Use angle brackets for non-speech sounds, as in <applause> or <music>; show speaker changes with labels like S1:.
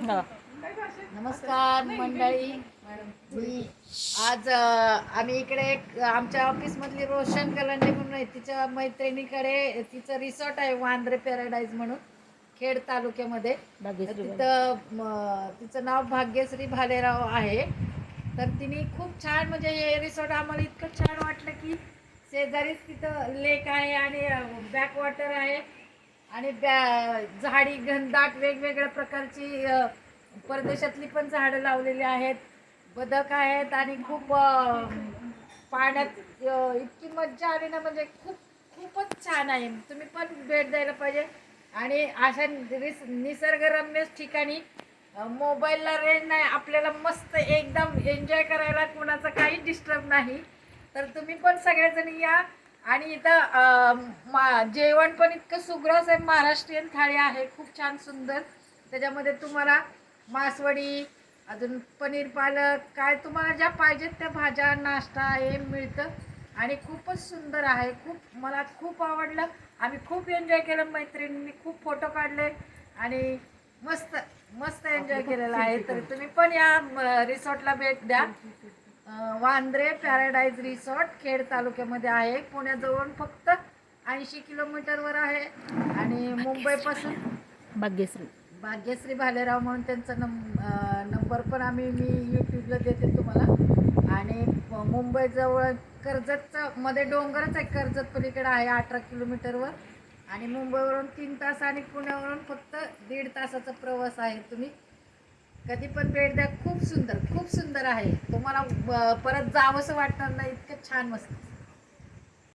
S1: <laughs> नमस्कार मंडळी. मी आज आम्ही इकडे एक आमच्या ऑफिसमधली रोशन कलंडे म्हणून आहे. तिच्या मैत्रिणीकडे तिचं रिसॉर्ट आहे वांद्रे पॅराडाईज म्हणून खेड तालुक्यामध्ये. तिथं तिचं नाव भाग्यश्री भालेराव आहे. तर तिने खूप छान म्हणजे हे रिसॉर्ट आम्हाला इतकं छान वाटलं की शेजारीच तिथं लेक आहे आणि बॅक वॉटर आहे. आणि बॅ झाडी घनदाट वेगवेगळ्या प्रकारची परदेशातली पण झाडं लावलेली आहेत. बदक आहेत आणि खूप पाण्यात इतकी मज्जा आली ना म्हणजे खूप खूपच छान आहे. तुम्ही पण भेट द्यायला पाहिजे. आणि अशा निस- निसर्गरम्य ठिकाणी मोबाईलला रेंज नाही आपल्याला मस्त एकदम एन्जॉय करायला कोणाचं काही डिस्टर्ब नाही. तर तुम्ही पण सगळेजण या. आणि इथं मा जेवण पण इतकं सुग्रस आहे. महाराष्ट्रीयन थाळी आहे खूप छान सुंदर. त्याच्यामध्ये तुम्हाला मासवडी अजून पनीर पालक काय तुम्हाला ज्या पाहिजेत त्या भाज्या नाश्ता हे मिळतं. आणि खूपच सुंदर आहे. खूप मला खूप आवडलं. आम्ही खूप एन्जॉय केलं. मैत्रिणींनी खूप फोटो काढले. आणि मस्त मस्त एन्जॉय केलेला आहे. तर तुम्ही पण या रिसॉर्टला भेट द्या. वांद्रे पॅराडाईज रिसॉर्ट खेड तालुक्यामध्ये आहे. पुण्याजवळ फक्त ऐंशी किलोमीटरवर आहे. आणि मुंबईपासून
S2: भाग्यश्री.
S1: भाग्यश्री. भालेराव म्हणून त्यांचा नंब अं, नंबर पण आम्ही मी यूट्यूबला देते तुम्हाला. आणि मुंबईजवळ कर्जतचं मध्ये डोंगरच आहे. कर्जत पलीकडे आहे अठरा किलोमीटरवर. आणि मुंबईवरून तीन तास आणि पुण्यावरून फक्त दीड तासाचा प्रवास आहे तुम्ही. कधी पण भेट द्या. खूप सुंदर खूप सुंदर आहे. तुम्हाला परत जावंसं वाटणार नाही. इतकं छान मस्त.